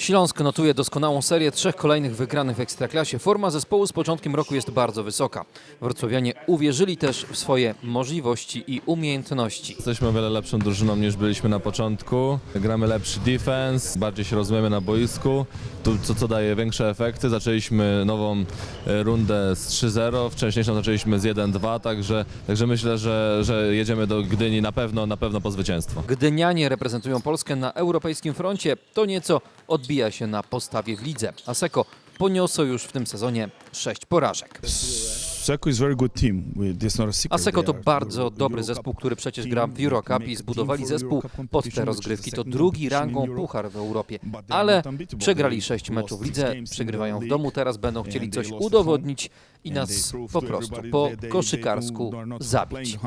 Śląsk notuje doskonałą serię trzech kolejnych wygranych w Ekstraklasie. Forma zespołu z początkiem roku jest bardzo wysoka. Wrocławianie uwierzyli też w swoje możliwości i umiejętności. Jesteśmy o wiele lepszą drużyną niż byliśmy na początku. Gramy lepszy defense, bardziej się rozumiemy na boisku, tu, co, co daje większe efekty. Zaczęliśmy nową e, rundę z 3-0, wcześniejszą zaczęliśmy z 1-2, także, także myślę, że, że jedziemy do Gdyni na pewno, na pewno po zwycięstwo. Gdynianie reprezentują Polskę na europejskim froncie. To nieco odbija się na postawie w lidze. Aseko poniosło już w tym sezonie sześć porażek. Aseko to bardzo dobry zespół, który przecież gra w Eurocup i zbudowali zespół pod te rozgrywki. To drugi rangą puchar w Europie, ale przegrali They sześć lost meczów w lidze, przegrywają w domu, teraz będą chcieli coś udowodnić i nas po prostu po koszykarsku zabić.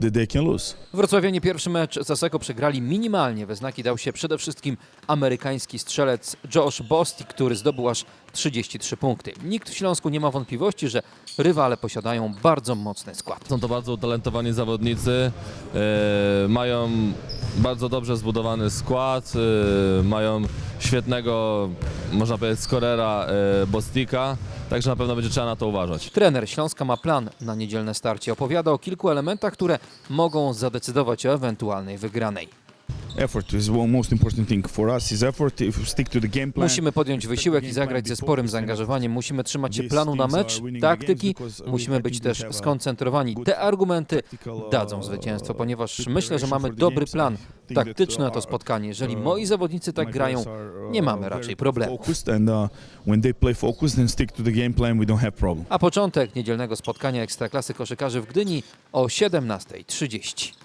Playing 100% that they can lose. Wrocławianie pierwszy mecz z Aseko przegrali minimalnie. We znaki dał się przede wszystkim amerykański strzelec Josh Bosti, który zdobył aż 33 punkty. Nikt w Śląsku nie ma wątpliwości, że rywale posiadają bardzo mocny skład. Są to bardzo utalentowani zawodnicy, e, mają bardzo dobrze zbudowany skład, e, mają świetnego, można powiedzieć, skorera e, Bostika, także na pewno będzie trzeba na to uważać. Trener Śląska ma plan na niedzielne starcie. Opowiada o kilku elementach, które mogą zadecydować o ewentualnej wygranej. Musimy podjąć wysiłek i zagrać ze sporym zaangażowaniem. Musimy trzymać się planu na mecz, taktyki. Musimy być też skoncentrowani. Te argumenty dadzą zwycięstwo, ponieważ myślę, że mamy dobry plan taktyczny na to spotkanie. Jeżeli moi zawodnicy tak grają, nie mamy raczej problemu. Uh. A początek niedzielnego spotkania Ekstraklasy Koszykarzy w Gdyni o 17.30.